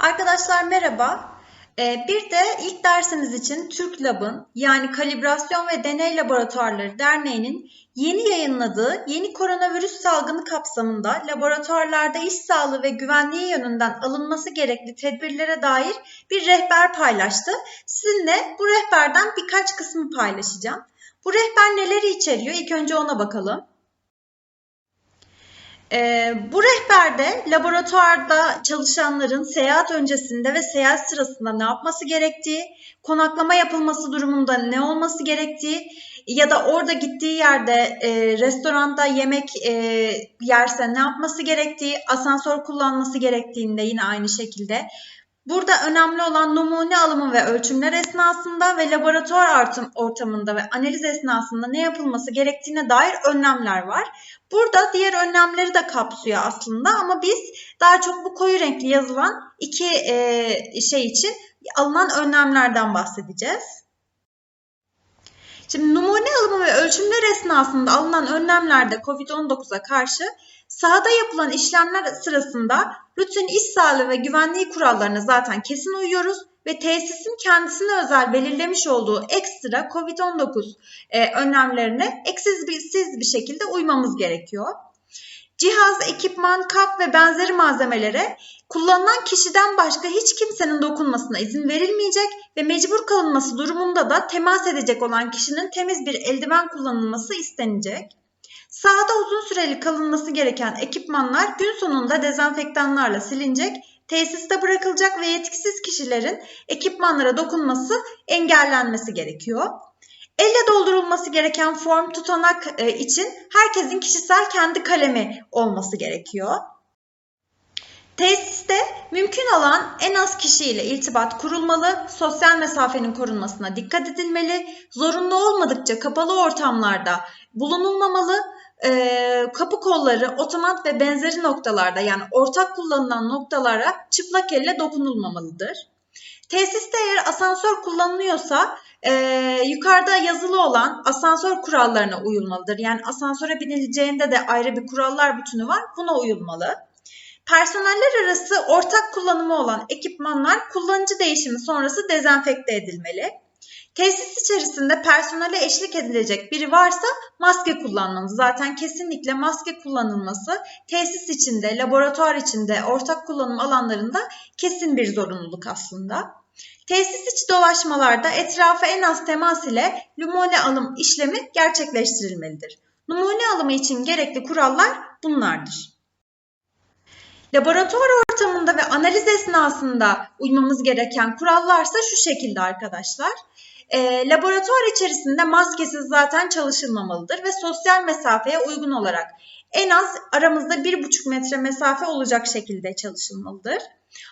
Arkadaşlar merhaba. Ee, Bir de ilk dersimiz için Türk Lab'ın yani Kalibrasyon ve Deney Laboratuvarları Derneği'nin yeni yayınladığı yeni koronavirüs salgını kapsamında laboratuvarlarda iş sağlığı ve güvenliği yönünden alınması gerekli tedbirlere dair bir rehber paylaştı. Sizinle bu rehberden birkaç kısmı paylaşacağım. Bu rehber neleri içeriyor? İlk önce ona bakalım. Ee, bu rehberde laboratuvarda çalışanların seyahat öncesinde ve seyahat sırasında ne yapması gerektiği, konaklama yapılması durumunda ne olması gerektiği ya da orada gittiği yerde e, restoranda yemek e, yerse ne yapması gerektiği, asansör kullanması gerektiğinde yine aynı şekilde Burada önemli olan numune alımı ve ölçümler esnasında ve laboratuvar ortamında ve analiz esnasında ne yapılması gerektiğine dair önlemler var. Burada diğer önlemleri de kapsıyor aslında ama biz daha çok bu koyu renkli yazılan iki şey için alınan önlemlerden bahsedeceğiz. Şimdi numune alımı ve ölçümler esnasında alınan önlemlerde COVID-19'a karşı sahada yapılan işlemler sırasında rutin iş sağlığı ve güvenliği kurallarına zaten kesin uyuyoruz ve tesisin kendisine özel belirlemiş olduğu ekstra COVID-19 e, önlemlerine eksiksiz bir şekilde uymamız gerekiyor. Cihaz, ekipman, kap ve benzeri malzemelere kullanılan kişiden başka hiç kimsenin dokunmasına izin verilmeyecek ve mecbur kalınması durumunda da temas edecek olan kişinin temiz bir eldiven kullanılması istenecek. Sahada uzun süreli kalınması gereken ekipmanlar gün sonunda dezenfektanlarla silinecek, tesiste bırakılacak ve yetkisiz kişilerin ekipmanlara dokunması engellenmesi gerekiyor. Elle doldurulması gereken form tutanak e, için herkesin kişisel kendi kalemi olması gerekiyor. Tesiste mümkün olan en az kişiyle irtibat kurulmalı, sosyal mesafenin korunmasına dikkat edilmeli, zorunlu olmadıkça kapalı ortamlarda bulunulmamalı, e, kapı kolları, otomat ve benzeri noktalarda yani ortak kullanılan noktalara çıplak elle dokunulmamalıdır. Tesiste eğer asansör kullanılıyorsa e, yukarıda yazılı olan asansör kurallarına uyulmalıdır. Yani asansöre binileceğinde de ayrı bir kurallar bütünü var. Buna uyulmalı. Personeller arası ortak kullanımı olan ekipmanlar kullanıcı değişimi sonrası dezenfekte edilmeli. Tesis içerisinde personele eşlik edilecek biri varsa maske kullanmamız. Zaten kesinlikle maske kullanılması tesis içinde, laboratuvar içinde, ortak kullanım alanlarında kesin bir zorunluluk aslında. Tesis içi dolaşmalarda etrafa en az temas ile numune alım işlemi gerçekleştirilmelidir. Numune alımı için gerekli kurallar bunlardır. Laboratuvar ortamında ve analiz esnasında uymamız gereken kurallarsa şu şekilde arkadaşlar. E, laboratuvar içerisinde maskesiz zaten çalışılmamalıdır ve sosyal mesafeye uygun olarak en az aramızda 1,5 metre mesafe olacak şekilde çalışılmalıdır.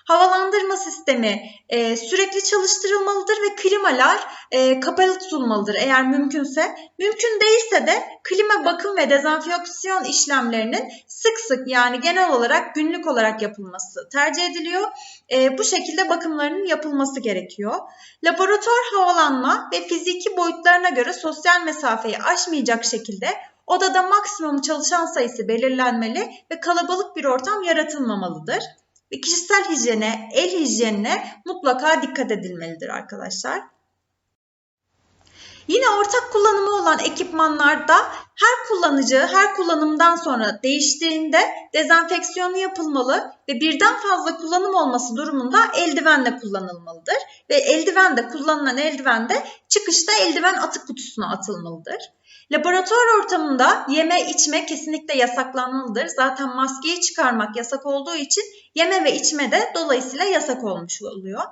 Havalandırma sistemi e, sürekli çalıştırılmalıdır ve klimalar e, kapalı tutulmalıdır eğer mümkünse. Mümkün değilse de klima bakım ve dezenfeksiyon işlemlerinin sık sık yani genel olarak günlük olarak yapılması tercih ediliyor. E, bu şekilde bakımlarının yapılması gerekiyor. Laboratuvar havalanma ve fiziki boyutlarına göre sosyal mesafeyi aşmayacak şekilde odada maksimum çalışan sayısı belirlenmeli ve kalabalık bir ortam yaratılmamalıdır. Ve kişisel hijyene, el hijyenine mutlaka dikkat edilmelidir arkadaşlar. Yine ortak kullanımı olan ekipmanlarda her kullanıcı her kullanımdan sonra değiştiğinde dezenfeksiyonu yapılmalı ve birden fazla kullanım olması durumunda eldivenle kullanılmalıdır. Ve eldivende kullanılan eldivende çıkışta eldiven atık kutusuna atılmalıdır. Laboratuvar ortamında yeme içme kesinlikle yasaklanmalıdır. Zaten maskeyi çıkarmak yasak olduğu için yeme ve içme de dolayısıyla yasak olmuş oluyor.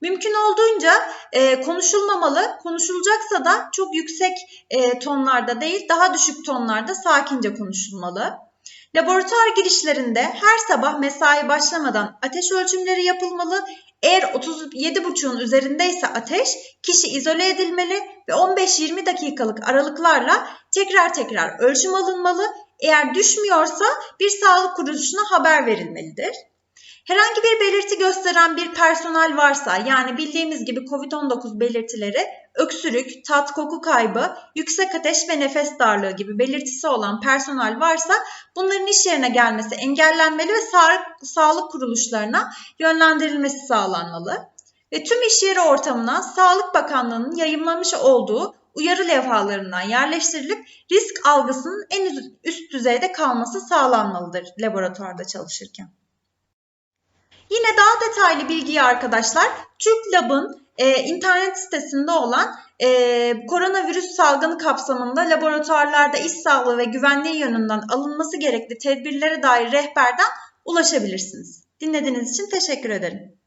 Mümkün olduğunca e, konuşulmamalı. Konuşulacaksa da çok yüksek e, tonlarda değil, daha düşük tonlarda sakince konuşulmalı. Laboratuvar girişlerinde her sabah mesai başlamadan ateş ölçümleri yapılmalı. Eğer 37,5'un üzerindeyse ateş, kişi izole edilmeli ve 15-20 dakikalık aralıklarla tekrar tekrar ölçüm alınmalı. Eğer düşmüyorsa bir sağlık kuruluşuna haber verilmelidir. Herhangi bir belirti gösteren bir personel varsa yani bildiğimiz gibi COVID-19 belirtileri öksürük, tat, koku kaybı, yüksek ateş ve nefes darlığı gibi belirtisi olan personel varsa bunların iş yerine gelmesi engellenmeli ve sağlık, sağlık kuruluşlarına yönlendirilmesi sağlanmalı. Ve tüm iş yeri ortamına Sağlık Bakanlığı'nın yayımlamış olduğu uyarı levhalarından yerleştirilip risk algısının en üst düzeyde kalması sağlanmalıdır laboratuvarda çalışırken. Yine daha detaylı bilgiyi arkadaşlar TürkLab'ın e, internet sitesinde olan e, koronavirüs salgını kapsamında laboratuvarlarda iş sağlığı ve güvenliği yönünden alınması gerekli tedbirlere dair rehberden ulaşabilirsiniz. Dinlediğiniz için teşekkür ederim.